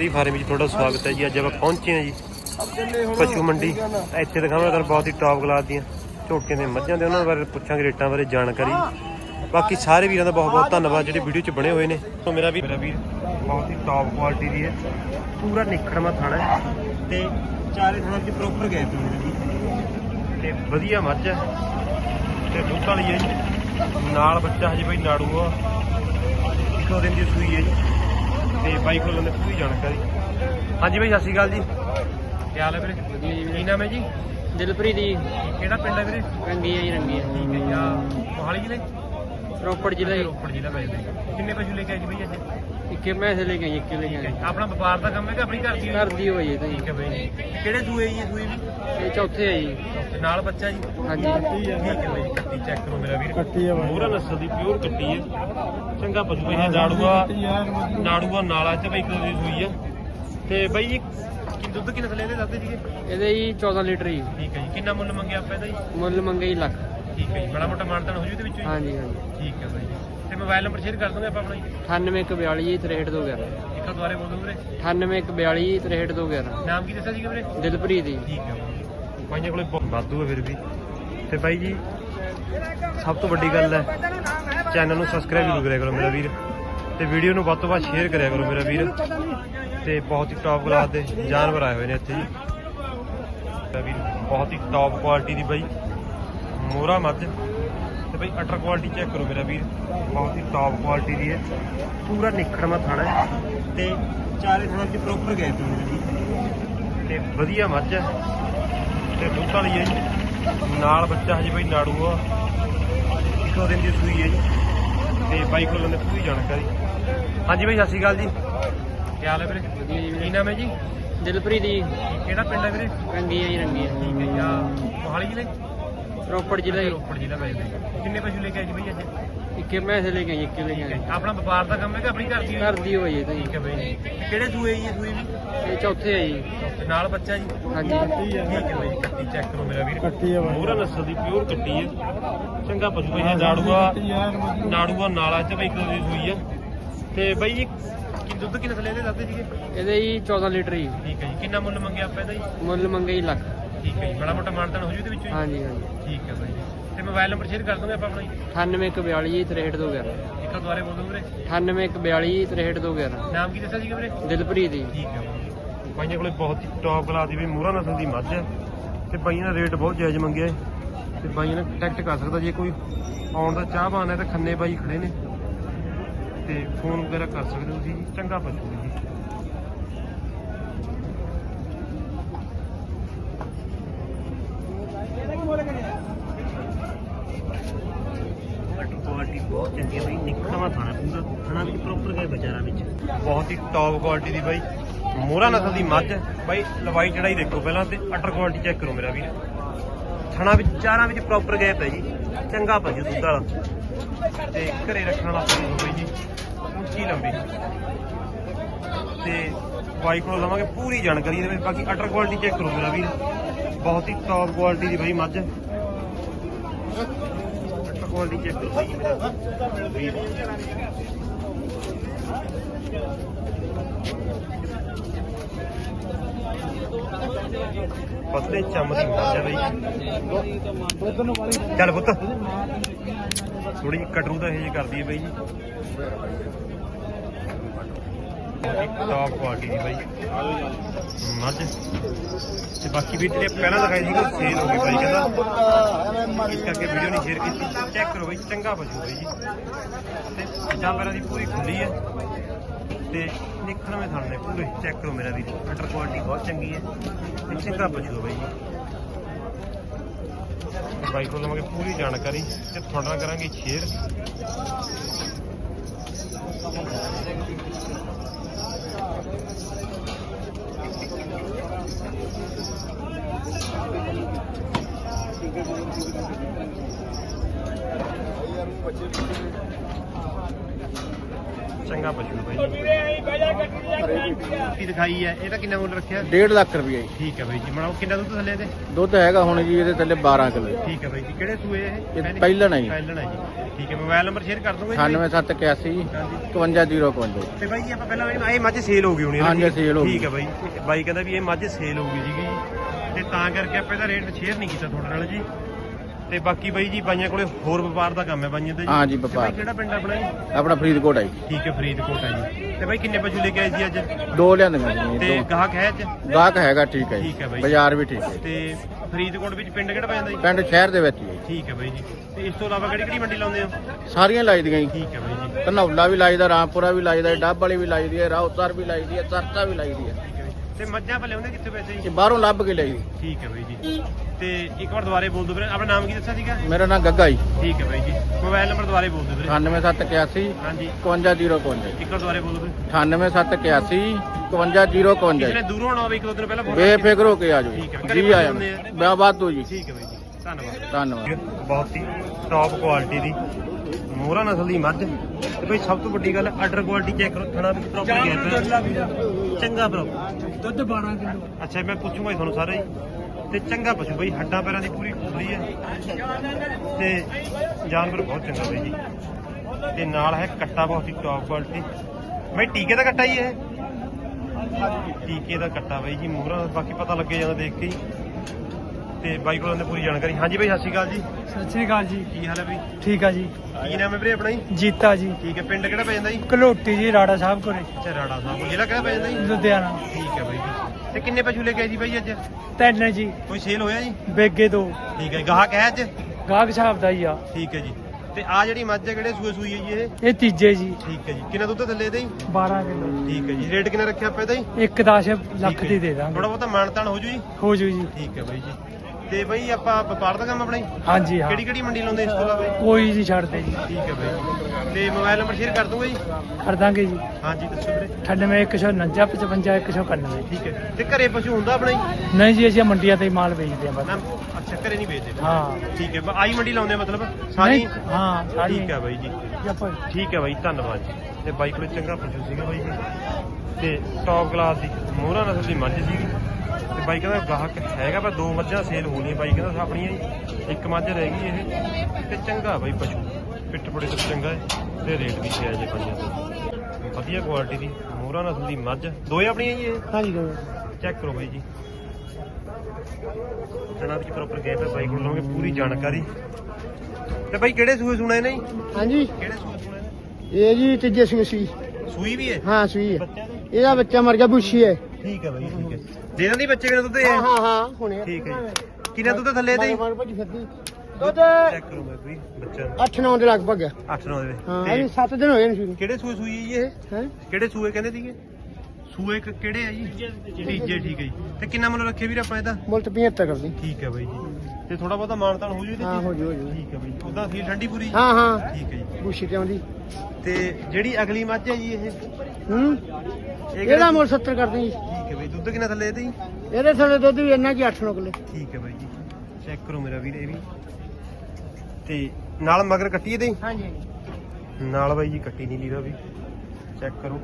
ਜੀ ਫਾਰਮ ਵਿੱਚ ਤੁਹਾਡਾ ਸਵਾਗਤ ਹੈ ਜੀ। ਅੱਜ ਆਪਾਂ ਪਹੁੰਚੇ ਹਾਂ ਜੀ। ਪਸ਼ੂ ਮੰਡੀ। ਇੱਥੇ ਦਿਖਾਵਾਂਗਾ ਤੁਹਾਨੂੰ ਬਹੁਤ ਹੀ ਟੌਪ ਕਲਾਸ ਦੀਆਂ ਝੋਟੀਆਂ ਦੇ ਮੱਝਾਂ ਦੇ ਉਹਨਾਂ ਬਾਰੇ ਪੁੱਛਾਂਗੇ, ਰੇਟਾਂ ਬਾਰੇ ਜਾਣਕਾਰੀ। ਬਾਕੀ ਸਾਰੇ ਵੀਰਾਂ ਦਾ ਬਹੁਤ ਬਹੁਤ ਧੰਨਵਾਦ, ਜਿਹੜੇ ਵੀਡੀਓ 'ਚ ਬਣੇ ਹੋਏ ਨੇ। ਤੋਂ ਮੇਰਾ ਵੀ ਮੇਰਾ ਵੀਰ ਬਹੁਤ ਹੀ ਟੌਪ ਕੁਆਲਿਟੀ ਦੀ ਹੈ। ਪੂਰਾ ਨਿਖੜਵਾ ਥਾਣਾ ਹੈ ਤੇ ਚਾਰੇ ਥਾਣਾ 'ਚ ਪ੍ਰੋਪਰ ਗੈਪ ਜੀ। ਤੇ ਵਧੀਆ ਮੱਝ ਹੈ। ਤੇ ਦੁੱਧ ਵਾਲੀ ਹੈ ਜੀ। ਨਾਲ ਬੱਚਾ ਹਜੇ ਬਈ ਨਾੜੂ ਆ ਇੱਕੋ ਦਿਨ ਦੀ ਸੂਈ ਹੈ ਜੀ। ਤੇ ਬਾਈ ਕੋਲ ਲੈਂਦੇ ਪੂਰੀ ਜਾਣਕਾਰੀ। ਹਾਂਜੀ ਬਾਈ ਸਤਿ ਸ਼੍ਰੀ ਅਕਾਲ ਜੀ। ਕੀ ਹਾਲ ਹੈ ਵੀਰੇ? ਵਧੀਆ ਜੀ ਕੀ ਵੀਰੇ ਨਾਮ ਹੈ ਜੀ? ਦਿਲਪ੍ਰੀਤ ਜੀ। ਕਿਹੜਾ ਪਿੰਡ ਹੈ ਵੀਰੇ? ਰੰਗੀ ਆ ਜੀ ਰੰਗੀ ਠੀਕ ਹੈ ਜੀ ਆ ਮੋਹਾਲੀ ਜ਼ਿਲ੍ਹੇ? ਰੋਪੜ ਜ਼ਿਲ੍ਹਾ। ਜੀ ਰੋਪੜ ਜ਼ਿਲ੍ਹਾ ਜੀ। ਕਿੰਨੇ ਪਸ਼ੂ ਲੈ ਕੇ ਆਏ ਜੀ ਬਈ ਅੱਜ? ਇੱਕੇ ਮੈਸੇ ਲੈ ਕੇ ਆਈ ਇੱਕੇ ਲੈ ਕੇ ਆਈ ਆਪਣਾ ਵਪਾਰ ਦਾ ਕੰਮ ਹੈ ਕਿ ਆਪਣੀ ਘਰ ਦੀ ਘਰ ਦੀ ਹੋਈ ਹੈ ਤਾਂ ਠੀਕ ਹੈ ਬਾਈ। ਕਿਹੜੇ ਸੂਏ ਜੀ ਇਹ ਸੂਏ ਵੀ ਇਹ ਚੌਥੇ ਆ ਜੀ। ਤੇ ਨਾਲ ਬੱਚਾ ਜੀ? ਹਾਂਜੀ। ਠੀਕ ਹੈ ਬਾਈ ਕੱਟੀ ਚੈੱਕ ਕਰੋ ਮੇਰਾ ਵੀਰ। ਕੱਟੀ ਆ ਬਾਈ। ਮੂਰਾ ਨਸਲ ਦੀ ਪਿਓਰ ਕੱਟੀ ਹੈ। ਚੰਗਾ ਪਸ਼ੂ ਬਈ ਇਹ ਨਾੜੂਆ ਨਾੜੂਆ ਨਾਲਾ ਚ ਬਈ ਦੀ ਸੂਈ ਹੈ। ਤੇ ਬਾਈ ਜੀ ਕੀ ਦੁੱਧ ਕਿੰਨੇ ਥੱਲੇ ਦੇ ਦੱਸਦੇ ਸੀਗੇ? ਇਹਦੇ ਜੀ 14 ਲੀਟਰ ਜੀ। ਠੀਕ ਹੈ ਜੀ। ਕਿੰਨਾ ਮੁੱਲ ਮੰਗਿਆ ਆਪਾਂ ਇਹਦਾ ਜੀ? ਮੁੱਲ ਮੰਗੇ ਜੀ ਲੱਖ। ਠੀਕ ਹੈ ਜੀ। ਬੜਾ ਮੋਟਾ ਮਾਨਤਾਨ ਹੋ ਜੂ ਇਹਦੇ ਵਿੱਚੋਂ ਜੀ? ਹਾਂਜੀ ਹਾਂਜੀ। ਠੀਕ ਹੈ ਬਾਈ। ਜੀ ਮੋਬਾਈਲ ਨੰਬਰ ਸ਼ੇਅਰ ਕਰ ਦੋਗੇ ਆਪਾਂ ਆਪਣਾ ਜੀ। 9142 ਜੀ 6311 ਇੱਕ ਵਾਰ ਦੁਬਾਰੇ ਬੋਲ ਦਿਓ ਵੀਰੇ। 9142 ਜੀ 6311 ਨਾਮ ਕੀ ਦੱਸਿਆ ਸੀਗਾ ਵੀਰੇ? ਦਿਲਪ੍ਰੀਤ ਜੀ। ਠੀਕ ਹੈ। ਬਾਈ। ਬਾਈਆਂ ਕੋਲੇ ਬਹੁਤ ਵਾਧੂ ਹੈ ਫਿਰ ਵੀ। ਤੇ ਬਾਈ ਜੀ ਸਭ ਤੋਂ ਵੱਡੀ ਗੱਲ ਹੈ ਚੈਨਲ ਨੂੰ ਸਬਸਕ੍ਰਾਈਬ ਜ਼ਰੂਰ ਕਰਿਆ ਕਰੋ ਮੇਰਾ ਵੀਰ। ਤੇ ਵੀਡੀਓ ਨੂੰ ਵੱਧ ਤੋਂ ਵੱਧ ਸ਼ੇਅਰ ਕਰਿਆ ਕਰੋ ਮੇਰਾ ਵੀਰ। ਤੇ ਬਹੁਤ ਹੀ ਟੌਪ ਕਲਾਸ ਦੇ ਜਾਨਵਰ ਆਏ ਹੋਏ ਨੇ ਇੱਥੇ ਜੀ। ਮੇਰਾ ਵੀਰ ਬਹੁਤ ਹੀ ਟੌਪ ਕੁਆਲਿਟੀ ਦੀ ਬਾਈ। ਮੋਰਾ ਮੱਝ। ਬਾਈ ਅਟਰ ਕੁਆਲਿਟੀ ਚੈੱਕ ਕਰੋ ਮੇਰਾ ਵੀਰ। ਬਹੁਤ ਹੀ ਟੌਪ ਕੁਆਲਿਟੀ ਦੀ ਹੈ। ਪੂਰਾ ਨਿਖੜਵਾ ਥਾਣਾ ਹੈ। ਤੇ ਚਾਰੇ ਥਾਣਾ 'ਚ ਪ੍ਰੋਪਰ ਗਏ ਜੀ ਤੇ ਵਧੀਆ ਮੱਝ ਹੈ। ਤੇ ਦੁੱਧ ਵਾਲੀ ਹੈ ਜੀ। ਨਾਲ ਬੱਚਾ ਹਜੇ ਬਈ ਨਾੜੂ ਆ। ਇੱਕੋ ਦਿਨ ਦੀ ਸੂਈ ਹੈ ਜੀ। ਤੇ ਬਾਈ ਕੋਲ ਲੈਂਦੇ ਪੂਰੀ ਜਾਣਕਾਰੀ। ਹਾਂਜੀ ਬਾਈ ਸਤਿ ਸ਼੍ਰੀ ਅਕਾਲ ਜੀ। ਕੀ ਹਾਲ ਹੈ ਵੀਰੇ? ਵਧੀਆ ਜੀ ਕੀ ਨਾਮ ਹੈ ਜੀ? ਦਿਲਪ੍ਰੀਤ ਜੀ। ਕਿਹੜਾ ਪਿੰਡ ਹੈ ਵੀਰੇ? ਰੰਗੀ ਆ ਜੀ ਰੰਗੀ ਠੀਕ ਹੈ ਜੀ ਮੋਹਾਲੀ ਜ਼ਿਲ੍ਹੇ? ਰੋਪੜ ਜ਼ਿਲ੍ਹਾ ਜੀ ਰੋਪੜ ਜ਼ਿਲ੍ਹਾ ਪੈਂਦਾ ਜੀ। ਕਿੰਨੇ ਪਸ਼ੂ ਲੈ ਕੇ ਆਏ ਜੀ ਬਈ ਅੱਜ? ਇੱਕੇ ਮੈਸੇ ਲੈ ਕੇ ਆਈ ਇੱਕੇ ਲੈ ਕੇ ਆਪਣਾ ਵਪਾਰ ਦਾ ਕੰਮ ਹੈ ਕਿ ਆਪਣੀ ਘਰ ਦੀ? ਘਰ ਦੀ ਹੋਈ ਹੈ ਤਾਂ ਠੀਕ ਹੈ ਬਾਈ ਜੀ। ਕਿਹੜੇ ਸੂਏ ਜੀ ਇਹ ਸੂਏ ਵੀ ਇਹ ਚੌਥੇ ਆ ਜੀ। ਤੇ ਨਾਲ ਬੱਚਾ ਜੀ? ਹਾਂਜੀ। ਠੀਕ ਹੈ ਬਾਈ ਕੱਟੀ ਚੈੱਕ ਕਰੋ ਮੇਰਾ ਵੀਰ। ਕੱਟੀ ਆ ਬਾਈ। ਨਸਲ ਦੀ ਪਿਓਰ ਕੱਟੀ ਹੈ। ਚੰਗਾ ਪਸ਼ੂ ਬਈ ਇਹ ਨਾੜੂਆ ਨਾੜੂਆ ਨਾਲਾ ਚ ਬਈ ਸੂਈ ਹੈ। ਤੇ ਬਾਈ ਜੀ ਕੀ ਦੁੱਧ ਕਿੰਨੇ ਥੱਲੇ ਦੇ ਦੱਸਦੇ ਸੀਗੇ? ਇਹਦੇ ਜੀ 14 ਲੀਟਰ ਜੀ ਠੀਕ ਹੈ ਜੀ ਕਿੰਨਾ ਮੁੱਲ ਮੰਗਿਆ ਆਪਾਂ ਇਹਦਾ ਜੀ? ਮੁੱਲ ਮੰਗੇ ਜੀ ਲੱਖ। ਠੀਕ ਹੈ ਜੀ ਬੜਾ ਮੋਟਾ ਮਾਨਤਾਨ ਹੋ ਜੂ ਇਹਦੇ ਵਿੱਚੋਂ ਜੀ ਹਾਂਜੀ ਹਾਂਜੀ। ਠੀਕ ਹੈ ਬਾਈ ਜੀ। ਤੇ ਮੋਬਾਈਲ ਨੰਬਰ ਸ਼ੇਅਰ ਕਰ ਦੋਗੇ ਆਪਾਂ ਆਪਣਾ ਜੀ? 9142 ਜੀ 6311 ਇੱਕ ਵਾਰ ਦੁਬਾਰੇ ਬੋਲ ਦਿਓ ਵੀਰੇ। 9142 ਜੀ 6311 ਨਾਮ ਕੀ ਦੱਸਿਆ ਸੀਗਾ ਵੀਰੇ? ਦਿਲਪ੍ਰੀਤ ਜੀ। ਠੀਕ ਹੈ। ਬਾਈ। ਬਾਈਆਂ ਕੋਲੇ ਬਹੁਤ ਟੌਪ ਕਲਾਸ ਦੀ ਵੀ ਮੂਰਾ ਨਸਲ ਦੀ ਮੱਝ ਹੈ ਤੇ ਬਾਈਆਂ ਦਾ ਰੇਟ ਬਹੁਤ ਜਾਇਜ਼ ਮੰਗਿਆ ਹੈ ਤੇ ਬਾਈਆਂ ਨਾਲ ਕੰਟੈਕਟ ਕਰ ਸਕਦਾ ਜੇ ਕੋਈ ਆਉਣ ਦਾ ਚਾਹਵਾਨ ਹੈ ਤਾਂ ਖੰਨੇ ਬਾਈ ਖੜੇ ਨੇ। ਤੇ ਫੋਨ ਵਗੈਰਾ ਕਰ ਸਕਦੇ ਹੋ ਤੁਸੀਂ ਜੀ। ਚੰਗਾ ਪਸ਼ੂ ਹੈ ਜੀ। ਕੁਆਲਿਟੀ ਬਹੁਤ ਚੰਗੀ ਹੈ ਬਈ। ਨਿਕਲਵਾ ਥਾਣਾ ਪੂਰਾ ਥਾਣਾ ਵਿੱਚ ਪ੍ਰੋਪਰ ਗਏ ਬਾਜ਼ਾਰਾਂ ਵਿੱਚ। ਬਹੁਤ ਹੀ ਟੌਪ ਕੁਆਲਿਟੀ ਦੀ ਬਾਈ। ਮੋਹਰਾ ਨਸਲ ਦੀ ਮੱਝ ਬਾਈ, ਲਵਾਈ ਚੜਾਈ ਦੇਖੋ ਪਹਿਲਾਂ ਤੇ ਅਟਰ ਕੁਆਲਿਟੀ ਚੈੱਕ ਕਰੋ ਮੇਰਾ ਵੀਰ। ਥਾਣਾ ਵਿੱਚ, ਚਾਰਾਂ ਵਿੱਚ ਪ੍ਰੋਪਰ ਗਏ ਪੈ ਜੀ। ਚੰਗਾ ਭਾਜੀ ਦੁੱਧ ਵਾਲਾ। ਤੇ ਘਰੇ ਰੱਖਣ ਵਾਲਾ ਪਸ਼ੂ ਜੀ, ਉੱਚੀ ਲੰਬੀ। ਤੇ ਬਾਈ ਕੋਲ ਲਵਾਂਗੇ ਪੂਰੀ ਜਾਣਕਾਰੀ ਇਹਦੇ ਵਿੱਚ। ਬਾਕੀ ਅਟਰ ਕੁਆਲਿਟੀ ਚੈੱਕ ਕਰੋ ਮੇਰਾ ਵੀਰ। ਬਹੁਤ ਹੀ ਟੌਪ ਕੁਆਲਿਟੀ ਦੀ ਬਾਈ ਮੱਝ। ਹੈ। ਕੁਆਲਿਟੀ ਚੈੱਕ ਕਰੋ ਬਾਈ। ਮੇਰਾ ਪਤਲੇ ਚੰਮ ਦੀ ਮੱਝ ਹੈ ਬਈ। ਚੱਲ ਪੁੱਤ। ਥੋੜੀ ਕਟਰੂ ਤਾਂ ਇਹ ਜੇ ਕਰਦੀ ਹੈ ਬਈ ਜੀ। ਟਾਪ ਕੁਆਲਿਟੀ ਦੀ ਬਾਈ। ਮੱਝ ਤੇ ਬਾਕੀ ਵੀ ਜਿਹੜੇ ਪਹਿਲਾਂ ਦਿਖਾਈ ਸੀ ਉਹ ਸੇਲ ਹੋ ਗਈ ਬਾਈ, ਕਹਿੰਦਾ। ਇਸ ਕਰਕੇ ਵੀਡੀਓ ਨਹੀਂ ਸ਼ੇਅਰ ਕੀਤੀ। ਚੈੱਕ ਕਰੋ ਬਾਈ, ਚੰਗਾ ਪਸ਼ੂ ਬਾਈ ਜੀ। ਤੇ ਜਾਬਰਾਂ ਦੀ ਪੂਰੀ ਖੁੱਲੀ ਹੈ। ਤੇ ਨਿਕਲਵੇਂ ਥਣ ਨੇ ਪੂਰੇ ਚੈੱਕ ਕਰੋ ਮੇਰਾ ਵੀ। ਅਟਰ ਕੁਆਲਿਟੀ ਬਹੁਤ ਚੰਗੀ ਹੈ। ਤੇ ਚੰਗਾ ਪਸ਼ੂ ਬਾਈ ਜੀ। ਬਾਈ ਕੋਲ ਲਵਾਂਗੇ ਪੂਰੀ ਜਾਣਕਾਰੀ। ਤੇ ਤੁਹਾਡੇ ਨਾਲ ਕਰਾਂਗੇ ਸ਼ੇਅਰ Thank you. ਚੰਗਾ ਪਸ਼ੂ ਹੈ ਬਾਈ। ਜੀ। ਕੁਆਲਿਟੀ ਦਿਖਾਈ ਹੈ? ਇਹਦਾ ਕਿੰਨਾ ਮੁੱਲ ਰੱਖਿਆ? 1.5 ਲੱਖ ਰੁਪਏ ਜੀ। ਠੀਕ ਹੈ ਬਾਈ ਜੀ ਮਣਾਓ ਕਿੰਨਾ ਦੁੱਧ ਥੱਲੇ ਤੇ ਦੁੱਧ ਹੈਗਾ ਹੁਣ ਜੀ ਇਹਦੇ ਥੱਲੇ 12 ਕਿਲੋ ਠੀਕ ਹੈ ਬਾਈ ਜੀ ਕਿਹੜੇ ਸੂਏ ਇਹ? ਇਹ ਪਹਿਲਣ ਹੈ ਜੀ। ਪਹਿਲਣ ਹੈ ਜੀ। ਠੀਕ ਹੈ ਮੋਬਾਈਲ ਨੰਬਰ ਸ਼ੇਅਰ ਕਰ ਦੋਗੇ 98781 ਹਾਂਜੀ। 51055 ਤੇ ਬਾਈ ਜੀ ਆਪਾਂ ਪਹਿਲਾਂ ਇਹ ਮੱਝ ਸੇਲ ਹੋ ਗਈ ਹੋਣੀ ਹਾਂਜੀ, ਜੀ? sale ਹੋ ਗਈ। ਠੀਕ ਹੈ ਬਾਈ। ਬਾਈ ਕਹਿੰਦਾ ਵੀ ਇਹ ਮੱਝ ਸੇਲ ਹੋ ਗਈ ਸੀਗੀ। ਜੀ ਤੇ ਤਾਂ ਕਰਕੇ ਆਪਾਂ ਇਹਦਾ ਰੇਟ ਸ਼ੇਅਰ ਨਹੀਂ ਕੀਤਾ ਤੁਹਾਡੇ ਨਾਲ ਜੀ। ਤੇ ਬਾਕੀ ਬਾਈ ਜੀ ਬਾਈਆਂ ਕੋਲੇ ਹੋਰ ਵਪਾਰ ਦਾ ਕੰਮ ਹੈ ਬਾਈਆਂ ਦਾ ਜੀ? ਹਾਂ ਜੀ, ਵਪਾਰ। ਕਿਹੜਾ ਪਿੰਡ ਆਪਣਾ ਜੀ? ਆਪਣਾ ਫਰੀਦਕੋਟ ਹੈ ਜੀ। ਠੀਕ ਹੈ ਫਰੀਦਕੋਟ ਹੈ ਜੀ। ਤੇ ਬਾਈ ਕਿੰਨੇ ਪਸ਼ੂ ਲੈ ਕੇ ਆਏ ਸੀ ਅੱਜ? ਦੋ ਲਿਆਂਦੀਆਂ ਜੀ ਤੇ ਦੋ ਗਾਹਕ ਹੈ ਅੱਜ? ਗਾਹਕ ਹੈਗਾ ਠੀਕ ਹੈ ਠੀਕ ਹੈ ਜੀ। ਬਾਈ। ਬਾਜ਼ਾਰ ਵੀ ਠੀਕ ਹੈ। ਤੇ ਫਰੀਦਕੋਟ ਵਿੱਚ ਪਿੰਡ ਕਿਹੜਾ ਪੈ ਜਾਂਦਾ ਜੀ? ਪਿੰਡ ਸ਼ਹਿਰ ਦੇ ਵਿੱਚ ਜੀ। ਠੀਕ ਹੈ ਬਾਈ ਜੀ। ਤੇ ਇਸ ਤੋਂ ਇਲਾਵਾ ਕਿਹੜੀ ਕਿਹੜੀ ਮੰਡੀ ਲਾਉਂਦੇ ਹੋ? ਸਾਰੀਆਂ ਲਾਈ ਦੀਆਂ ਜੀ। ਠੀਕ ਹੈ ਬਾਈ ਜੀ। ਧਨੌਲਾ ਵੀ ਲਾਈਦਾ ਰਾਮਪੁਰਾ ਵੀ ਲਾਈਦਾ ਡੱਬ ਵਾਲੀ ਵੀ ਲਾਈਦੀ ਹੈ ਰਾਉਤਰ ਵੀ ਲਾਈਦੀ ਹੈ ਸਰਤਾ ਵੀ ਲਾਈਦੀ ਹੈ। ਠੀਕ ਹੈ ਤੇ ਮੱਝਾਂ ਪਾ ਲਿਆਉਂਦੇ ਕਿੱਥੇ ਪੈਸੇ ਜੀ? ਬਾਹਰੋਂ ਲੱਭ ਕੇ ਲਈ। ਠੀਕ ਹੈ ਬਾਈ ਜੀ। ਤੇ ਇੱਕ ਵਾਰ ਦੁਬਾਰੇ ਬੋਲ ਦਿਓ ਵੀਰੇ ਆਪਣਾ ਨਾਮ ਕੀ ਦੱਸਿਆ ਸੀਗਾ? ਮੇਰਾ ਨਾਮ ਗੱਗਾ ਜੀ। ਠੀਕ ਹੈ ਬਾਈ ਜੀ। ਮੋਬਾਈਲ ਨੰਬਰ ਦੁਬਾਰੇ ਬੋਲ ਦਿਓ ਵੀਰੇ 98781 ਹਾਂਜੀ। 51055 ਇੱਕ ਵਾਰ ਦੁਬਾਰੇ ਬੋਲ ਦਿਓ ਵੀਰੇ 98781 51055 ਕਿਸੇ ਨੇ ਦੂਰੋਂ ਆਉਣਾ ਹੋਵੇ ਇੱਕ ਦੋ ਦਿਨ ਪਹਿਲਾਂ phone ਬੇਫਿਕਰ ਹੋ ਕੇ ਆ ਠੀਕ ਹੈ। ਜਾਓ ਘਰੇ ਜੀ ਆ ਬਣਾਉਂਦੇ ਆ। ਜਾਣਾ ਵਾਧੂ ਜੀ। ਠੀਕ ਹੈ ਬਾਈ ਜੀ। ਧੰਨਵਾਦ। ਧੰਨਵਾਦ। ਬਹੁਤ ਹੀ ਟੌਪ ਕੁਆਲਿਟੀ ਦੀ। ਮੋਹਰਾ ਨਸਲ ਦੀ ਮੱਝ। ਤੇ ਬਈ ਸਭ ਤੋਂ ਵੱਡੀ ਗੱਲ ਆਰਡਰ ਕੁਆਲਿਟੀ ਚੈੱਕ ਕਰੋ ਥਣਾ ਵੀ ਪ੍ਰੋਪਰ ਗੈਪ ਚੰਗਾ ਪ੍ਰੋਪਰ ਦੁੱਧ 12 ਕਿਲੋ। ਅੱਛਾ ਮੈਂ ਪੁੱਛੂਗਾ ਜੀ ਤੁਹਾਨੂੰ ਸਾਰਾ। ਹੀ ਤੇ ਚੰਗਾ ਪਸ਼ੂ ਬਈ ਹੱਡਾਂ ਪੈਰਾਂ ਦੀ ਪੂਰੀ ਖੁੱਲੀ ਹੈ। ਤੇ ਜਾਨਵਰ ਬਹੁਤ ਚੰਗਾ ਬਈ ਜੀ। ਤੇ ਨਾਲ ਹੈ ਕੱਟਾ ਬਹੁਤ ਹੀ ਟੌਪ ਕੁਆਲਿਟੀ ਬਈ ਟੀਕੇ ਦਾ ਕੱਟਾ ਹੀ ਇਹ। ਟੀਕੇ ਦਾ ਕੱਟਾ ਬਈ ਜੀ ਮੋਹਰਾ ਬਾਕੀ ਪਤਾ ਲੱਗੇ ਜਾਂਦਾ ਦੇਖ ਕੇ ਤੇ ਬਾਈ ਕੋਲੋਂ ਨੇ ਪੂਰੀ ਜਾਣਕਾਰੀ। ਹਾਂਜੀ ਬਈ ਸਤਿ ਸ਼੍ਰੀ ਅਕਾਲ ਜੀ। ਸਤਿ ਸ੍ਰੀ ਅਕਾਲ ਜੀ। ਕੀ ਹਾਲ ਹੈ ਬਈ? ਠੀਕ ਆ ਜੀ। ਕੀ ਨਾਮ ਹੈ ਵੀਰੇ ਆਪਣਾ ਜੀ? ਜੀਤਾ ਜੀ। ਠੀਕ ਹੈ ਪਿੰਡ ਕਿਹੜਾ ਪੈ ਜਾਂਦਾ ਜੀ? ਕਲੋਟੀ ਜੀ ਰਾੜਾ ਸਾਹਿਬ ਕੋਲੇ। ਅੱਛਾ ਰਾੜਾ ਸਾਹਿਬ ਜ਼ਿਲ੍ਹਾ ਕਿਹੜਾ ਪੈ ਜਾਂਦਾ ਜੀ? ਲੁਧਿਆਣਾ। ਠੀਕ ਹੈ ਬਾਈ। ਤੇ ਕਿੰਨੇ ਪਸ਼ੂ ਲੈ ਕੇ ਆਏ ਜੀ ਬਾਈ ਅੱਜ? ਤਿੰਨ ਜੀ। ਕੋਈ ਸੇਲ ਹੋਇਆ ਜੀ? ਬੇਗੇ ਦੋ। ਠੀਕ ਹੈ ਗਾਹਕ ਹੈ ਅੱਜ? ਗਾਹਕ ਸਾਹਿਬ ਦਾ ਹੀ ਆ। ਠੀਕ ਹੈ ਜੀ। ਤੇ ਆ ਜਿਹੜੀ ਮੱਝ ਹੈ ਕਿਹੜੇ ਸੂਏ ਸੂਈ ਹੈ ਜੀ ਇਹ? ਇਹ ਤੀਜੇ ਜੀ। ਠੀਕ ਹੈ ਜੀ। ਕਿੰਨਾ ਦੁੱਧ ਥੱਲੇ ਇਹਦਾ ਜੀ? 12 ਕਿਲੋ। ਠੀਕ ਹੈ ਜੀ। ਰੇਟ ਕਿੰਨਾ ਰੱਖਿਆ ਆਪਾਂ ਇਹਦਾ ਜੀ? ਇੱਕ 10 ਲੱਖ ਦੀ ਦੇ ਥੋੜਾ ਦਾਂਗੇ ਬਹੁਤਾ ਮਾਨਤਾਨ ਹੋ ਜੂ ਜੀ? ਹੋ ਜੂ ਜੀ। ਠੀਕ ਹੈ ਬਾਈ ਜੀ। ਤੇ ਬਾਈ ਆਪਾਂ ਵਪਾਰ ਦਾ ਕੰਮ ਆਪਣਾ ਜੀ? ਹਾਂਜੀ ਹਾਂ। ਕਿਹੜੀ ਕਿਹੜੀ ਮੰਡੀ ਲਾਉਂਦੇ ਇਸ ਤੋਂ ਇਲਾਵਾ? ਕੋਈ ਨਹੀਂ ਛੱਡਦੇ ਜੀ। ਠੀਕ ਹੈ ਬਾਈ ਤੇ ਮੋਬਾਈਲ ਨੰਬਰ ਸ਼ੇਅਰ ਕਰ ਦੂੰਗਾ ਜੀ? ਕਰ ਦਾਂਗੇ ਜੀ। ਹਾਂਜੀ ਦੱਸੋ ਵੀਰੇ। 98 149 55 191 ਠੀਕ ਹੈ ਤੇ ਘਰੇ ਪਸ਼ੂ ਹੁੰਦਾ ਆਪਣਾ ਜੀ? ਨਹੀਂ ਜੀ ਅਸੀਂ ਮੰਡੀਆਂ ਤੇ ਹੀ ਮਾਲ ਵੇਚਦੇ ਆ ਬਸ। ਨਾ ਅੱਛਾ ਘਰੇ ਨਹੀਂ ਵੇਚਦੇ। ਹਾਂ। ਠੀਕ ਹੈ ਬ- ਆਈ ਮੰਡੀ ਲਾਉਂਦੇ ਆ ਮਤਲਬ? ਸਾਰੀ? ਨਹੀਂ, ਹਾਂ ਸਾਰੀ ਠੀਕ ਹੈ ਬਾਈ ਜੀ। ਆਪਾਂ ਠੀਕ ਹੈ ਬਾਈ ਧੰਨਵਾਦ ਜੀ। ਤੇ ਬਾਈ ਕੋਲੇ ਚੰਗਾ ਪਸ਼ੂ ਸੀਗਾ ਬਾਈ ਜੀ। ਤੇ ਟੌਪ ਕਲਾਸ ਦੀ ਮੋਹਰਾ ਨਸਲ ਦੀ ਮੱਝ ਸੀਗੀ। ਤੇ ਬਾਈ ਕਹਿੰਦਾ ਗਾਹਕ ਹੈਗਾ ਪਰ ਦੋ ਮੱਝਾਂ ਸੇਲ ਹੋਣੀਆਂ ਬਾਈ ਕਹਿੰਦਾ ਆਪਣੀਆਂ ਹੀ। ਇੱਕ ਮੱਝ ਰਹਿ ਗਈ ਇਹ। ਤੇ ਚੰਗਾ ਬਾਈ ਪਸ਼ੂ। ਪਿੱਠ ਬੜੇ ਚੰਗਾ ਹੈ ਤੇ ਰੇਟ ਵੀ ਜਾਇਜ਼ ਹੈ ਪੰਜਾਂ ਦਾ ਵਧੀਆ ਕੁਆਲਿਟੀ ਦੀ ਮੋਹਰਾ ਨਸਲ ਦੀ ਮੱਝ। ਦੋਏ ਆਪਣੀਆਂ ਜੀ ਇਹ? ਹਾਂਜੀ ਚੈੱਕ ਕਰੋ ਬਾਈ ਜੀ। ਜਣਾ ਦੀ ਪ੍ਰੋਪਰ ਗੇਪ ਹੈ ਬਾਈ ਕੋਲ ਲਵਾਂਗੇ ਪੂਰੀ ਜਾਣਕਾਰੀ। ਤੇ ਬਾਈ ਕਿਹੜੇ ਸੂਏ ਸੁਣਾ ਇਹਨੇ ਜੀ? ਹਾਂਜੀ। ਕਿਹੜੇ ਸੂਏ ਸੁਣਾ ਇਹਨੇ? ਇਹ ਜੀ ਤੀਜੇ ਸਿੰਘ ਸੀ। ਸੂਈ ਵੀ ਹੈ? ਹਾਂ ਸੂਈ ਹੈ। ਦੇ? ਇਹਦਾ ਬੱਚਾ ਮਰ ਗਿਆ ਬੁੱਛੀ ਹੈ। ਠੀਕ ਹੈ ਬਾਈ ਠੀਕ ਹੈ। ਦੇ ਦਿੰਦੀ ਬੱਚੇ ਕਿਹਨੇ ਦੁੱਧ ਹਾਂ ਹਾਂ ਹਾਂ ਹੁਣੇ। ਠੀਕ ਹੈ ਕਿੰਨਾ ਦੁੱਧ ਥੱਲੇ ਤੇ? ਦੁੱਧ ਚੈੱਕ ਕਰੋ ਬਾਈ ਬੱਚਾ 8-9 ਦੇ ਲਗਭਗ ਹੈ। 8 9 ਦੇ। ਹਾਂ ਤੇ ਇਹ 7 ਦਿਨ ਹੋਏ ਨੇ ਸ਼ੁਰੂ। ਕਿਹੜੇ ਸੂਏ ਸੂਈ ਹੈ ਜੀ ਇਹ? ਹੈ? ਕਿਹੜੇ ਸੂਏ ਕਹਿੰਦੇ ਸੀਗੇ? ਸੂਏ ਕ- ਕਿਹੜੇ ਆ ਜੀ? ਤੀਜੇ ਠੀਕ ਹੈ ਜੀ। ਤੇ ਕਿੰਨਾ ਮੁੱਲ ਰੱਖੇ ਵੀਰ ਆਪਾਂ ਇਹਦਾ? ਮੁੱਲ ਤਾਂ 75 ਕਰਦੀ। ਠੀਕ ਹੈ ਬਾਈ ਜੀ। ਤੇ ਥੋੜਾ ਬਹੁਤਾ ਮਾਨਤਾਨ ਹੋ ਜੂ ਇਹਦੇ 'ਚ? ਹਾਂ ਹੋ ਜੂ ਹੋ ਜੂ। ਠੀਕ ਹੈ ਬਾਈ ਉਦਾਂ ਫੀਲ ਠੰਡੀ ਪੂਰੀ? ਹਾਂ ਹਾਂ। ਠੀਕ ਹੈ ਜੀ। ਬੁੱਛੀ ਤੇ ਆਉਂਦੀ। ਤੇ ਜਿਹੜੀ ਅਗਲੀ ਮੱਝ ਹੈ ਜੀ ਇਹ? ਹੂੰ? ਇਹ ਇਹਦਾ ਮੁੱਲ 70 ਕਰਦੀ। ਜੀ ਠੀਕ ਹੈ ਬਾਈ ਦੁੱਧ ਕਿੰਨਾ ਥੱਲੇ ਇਹਦੇ? ਜੀ ਇਹਦੇ ਥੱਲੇ ਦੁੱਧ ਵੀ ਇੰਨਾ ਕੀ 8-9 ਕਿਲੋ। ਠੀਕ ਹੈ ਬਾਈ ਜੀ। ਚੈੱਕ ਕਰੋ ਮੇਰਾ ਵੀਰ ਇਹ ਵੀ। ਤੇ ਨਾਲ ਮਗਰ ਕੱਟੀ ਇਹਦੇ? ਹਾਂਜੀ ਨਾਲ ਬਾਈ ਜੀ ਕੱਟੀ ਨੀਲੀ ਦਾ ਵੀ। ਚੈੱਕ ਕਰੋ।